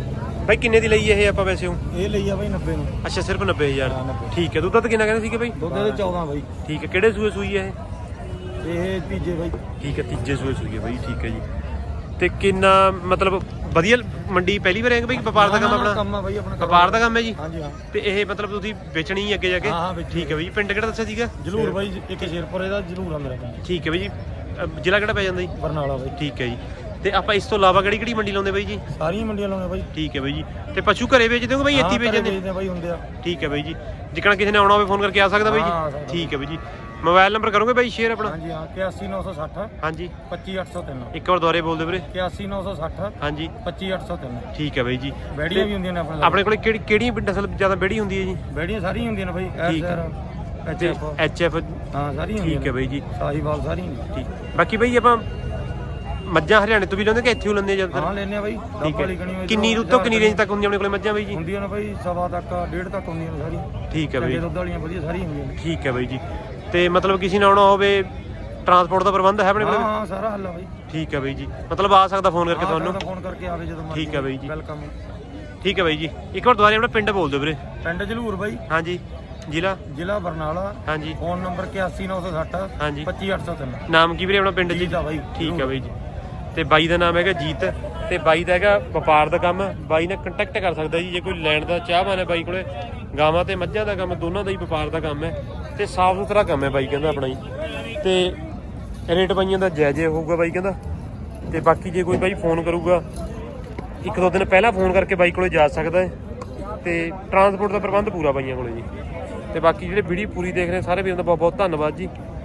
ਬਾਈ ਕਿੰਨੇ ਦੀ ਲਈ ਇਹ ਆਪਾਂ ਵੈਸੇ ਹੁਣ? ਇਹ ਲਈ ਆ ਬਾਈ 90 ਨੂੰ। ਅੱਛਾ ਸਿਰਫ 90000 ਹਾਂ, 90 ਠੀਕ ਹੈ ਦੁੱਧ ਤਾਂ ਕਿੰਨਾ ਕਹਿੰਦੇ ਸੀਗੇ ਬਾਈ? ਦੁੱਧ ਦੇ 14 ਬਾਈ। ਠੀਕ ਹੈ ਕਿਹੜੇ ਸੂਏ ਸੂਈ ਹੈ ਇਹ? ਇਹ ਤੀਜੇ ਬਾਈ। ਠੀਕ ਹੈ ਤੀਜੇ ਸੂਏ ਸੂਈ ਹੈ ਬਾਈ ਠੀਕ ਹੈ ਜੀ। ਤੇ ਕਿੰਨਾ ਮਤਲਬ ਵਧੀਆ ਮੰਡੀ ਪਹਿਲੀ ਵਾਰ ਆਏਗਾ ਬਾਈ ਵਪਾਰ ਦਾ ਕੰਮ ਆਪਣਾ? ਕੰਮ ਆ ਬਾਈ ਆਪਣਾ ਵਪਾਰ ਦਾ ਕੰਮ ਹੈ ਜੀ? ਹਾਂਜੀ ਹਾਂ। ਤੇ ਇਹ ਮਤਲਬ ਤੁਸੀਂ ਵੇਚਣੀ ਅੱਗੇ ਜਾ ਕੇ? ਹਾਂ, ਹਾਂ, ਵੇਚਣੀ ਠੀਕ ਹੈ ਬਾਈ ਪਿੰਡ ਕਿਹੜਾ ਦੱਸਿਆ ਸੀਗਾ? ਜਲੂਰ ਬਾਈ ਇੱਕ ਸ਼ੇਰਪੁਰੇ ਦਾ ਜਲੂਰ ਆ ਮੇਰਾ ਪਿੰਡ ਠੀਕ ਹੈ ਬਾਈ ਜੀ। ਅਹ ਜ਼ਿਲ੍ਹਾ ਕਿਹੜਾ ਪੈ ਜਾਂਦਾ ਜੀ? ਬਰਨਾਲਾ ਬਾਈ। ਠੀਕ ਹੈ ਜੀ। ਤੇ ਆਪਾਂ ਇਸ ਤੋਂ ਇਲਾਵਾ ਕਿਹੜੀ ਕਿਹੜੀ ਮੰਡੀ ਲਾਉਂਦੇ ਬਾਈ ਜੀ? ਸਾਰੀਆਂ ਮੰਡੀਆਂ ਲਾਉਂਦੇ ਬਾਈ। ਠੀਕ ਹੈ ਬਾਈ ਜੀ। ਤੇ ਪਸ਼ੂ ਘਰੇ ਵੇਚਦੇ ਹੋ ਬਾਈ ਇੱਥੇ ਹੀ ਹਾਂ, ਘਰੇ ਵੇਚਦੇ? ਵੇਚਦੇ ਬਾਈ ਹੁੰਦੇ ਆ। ਠੀਕ ਹੈ ਬਾਈ ਜੀ। ਜਿਕਣਾ ਕਿਸੇ ਨੇ ਆਉਣਾ ਹੋਵੇ ਫੋਨ ਕਰਕੇ ਆ ਸਕਦਾ ਬਾਈ ਹਾਂ, ਜੀ ਸਕਦਾ। ਠੀਕ ਹੈ ਬਾਈ ਜੀ। ਮੋਬਾਈਲ ਨੰਬਰ ਕਰੋਗੇ ਬਾਈ ਸ਼ੇਅਰ ਆਪਣਾ? ਹਾਂਜੀ ਹਾਂ 81960 ਹਾਂਜੀ। 25803 ਇੱਕ ਵਾਰ ਦੁਬਾਰੇ ਬੋਲ ਦਿਓ ਵੀਰੇ। 81960 ਹਾਂਜੀ। 25803 ਠੀਕ ਹੈ ਬਾਈ ਜੀ। ਬੈੜੀਆਂ ਵੀ ਹੁੰਦੀਆਂ ਨੇ ਆਪਣੇ ਆਪਣੇ ਕੋਲੇ ਕਿਹੜੀ ਕਿਹੜੀ ਨਸਲ ਜ਼ਿਆਦਾ ਬੇੜੀ ਹੁੰਦੀ ਹੈ ਜੀ? ਬੈੜੀਆਂ ਸਾਰੀਆਂ ਹੁੰਦੀਆਂ ਨੇ ਬਾਈ ਠੀਕ ਹੈ। ਐਸਆਰ ਤੇ ਐਚਐਫ ਐਚਐਫ ਹਾਂ ਸਾਰੀਆਂ ਹੁੰਦੀਆਂ ਠੀਕ ਹੈ ਬਾਈ ਜੀ। ਸਾਹੀਵਾਲ ਸਾਰੀਆਂ ਨੇ। ਠੀਕ। ਬਾਕੀ ਬਾਈ ਆਪਾਂ ਮੱਝਾਂ ਹਰਿਆਣੇ ਤੋਂ ਵੀ ਲੈਂਦੇ ਕਿ ਇੱਥੇ ਹੀ ਲੈਂਦੇ ਹਾਂ ਜ਼ਿਆਦਾਤਰ? ਲੈਨੇ ਆ ਬਾਈ। ਠੀਕ ਡੱਬ ਵਾਲੀ ਕਣੀ ਹੈ ਕਿੰਨੀ ਰੁੱਤ ਤੋਂ ਕਿੰਨੀ ਰੇਂਜ ਤੱਕ ਹੁੰਦੀ ਆਪਣੇ ਕੋਲੇ ਮੱਝਾਂ ਬਾਈ ਜੀ? ਹੁੰਦੀਆਂ ਨੇ ਬਾਈ ਸਵਾ ਤੱਕ ਡੇਢ ਤੱਕ ਹੁੰਦੀਆਂ ਨੇ ਸਾਰੀਆਂ। ਠੀਕ ਹੈ ਚੰਗੇ ਬਾਈ ਦੁੱਧ ਵਾਲੀਆਂ ਵਧੀਆ ਸਾਰੀਆਂ ਹੁੰਦੀਆਂ ਨੇ। ਠੀਕ ਹੈ ਬਾਈ ਜੀ। ਤੇ ਮਤਲਬ ਕਿਸੇ ਨੇ ਆਉਣਾ ਹੋਵੇ ਟਰਾਂਸਪੋਰਟ ਦਾ ਪ੍ਰਬੰਧ ਹੈ ਆਪਣੇ ਹਾਂ ਕੋਲ? ਹਾਂ ਸਾਰਾ ਹੱਲ ਆ ਬਾਈ। ਠੀਕ ਹੈ ਬਾਈ ਜੀ। ਮਤਲਬ ਆ ਸਕਦਾ ਫੋਨ ਕਰਕੇ ਤੁਹਾਨੂੰ? ਫੋਨ ਕਰਕੇ ਆਵੇ ਜਦੋਂ ਮਰਜ਼ੀ। ਠੀਕ ਹੈ ਬਾਈ ਜੀ। ਵੈਲਕਮ ਠੀਕ ਹੈ ਬਾਈ ਜੀ। ਇੱਕ ਵਾਰ ਦੁਬਾਰੇ ਆਪਣਾ ਪਿੰਡ ਬੋਲ ਦਿਓ ਵੀਰੇ। ਪਿੰਡ ਜਲੂਰ ਬਾਈ। ਹਾਂਜੀ। ਜ਼ਿਲ੍ਹਾ? ਜ਼ਿਲ੍ਹਾ ਬਰਨਾਲਾ। ਹਾਂਜੀ। ਫੋਨ ਨੰਬਰ 81960 ਹਾਂਜੀ। 25803 ਨਾਮ ਕੀ ਵੀਰੇ ਆਪਣਾ ਪਿੰਡ ਜੀਤ ਜੀ ਆ ਬਾਈ ਠੀਕ ਹੈ ਬਾਈ ਜੀ। ਤੇ ਬਾਈ ਦਾ ਨਾਮ ਹੈਗਾ ਜੀਤ। ਤੇ ਬਾਈ ਦਾ ਹੈਗਾ ਵਪਾਰ ਦਾ ਕੰਮ। ਬਾਈ ਨਾਲ ਕੰਟੈਕਟ ਕਰ ਸਕਦਾ ਜੀ ਜੇ ਕੋਈ ਲੈਣ ਦਾ ਚਾਹਵਾਨ ਹੈ ਬਾਈ ਕੋਲੇ। ਗਾਵਾਂ ਤੇ ਮੱਝਾਂ ਦਾ ਕੰਮ, ਦੋਨਾਂ ਦਾ ਹੀ ਵਪਾਰ ਦਾ ਕੰਮ ਹੈ ਤੇ ਸਾਫ਼ ਸੁਥਰਾ ਕੰਮ ਹੈ ਬਾਈ ਕਹਿੰਦਾ ਆਪਣਾ ਜੀ ਤੇ ਰੇਟ ਬਾਈਆਂ ਦਾ ਜਾਇਜ਼ ਹੋਊਗਾ ਬਾਈ ਕਹਿੰਦਾ। ਤੇ ਬਾਕੀ ਜੇ ਕੋਈ ਬਾਈ ਫੋਨ ਕਰੂਗਾ, ਇੱਕ ਦੋ ਦਿਨ ਪਹਿਲਾਂ ਫੋਨ ਕਰਕੇ ਬਾਈ ਕੋਲੇ ਜਾ ਸਕਦਾ ਹੈ। ਤੇ ਟਰਾਂਸਪੋਰਟ ਦਾ ਪ੍ਰਬੰਧ ਪੂਰਾ ਬਾਈਆਂ ਕੋਲੇ ਜੀ। ਤੇ ਬਾਕੀ ਜਿਹੜੇ ਵੀਡੀਓ ਪੂਰੀ ਦੇਖ ਰਹੇ ਸਾਰੇ ਵੀਰਾਂ ਦਾ ਬਹੁਤ ਬਹੁਤ ਧੰਨਵਾਦ ਜੀ।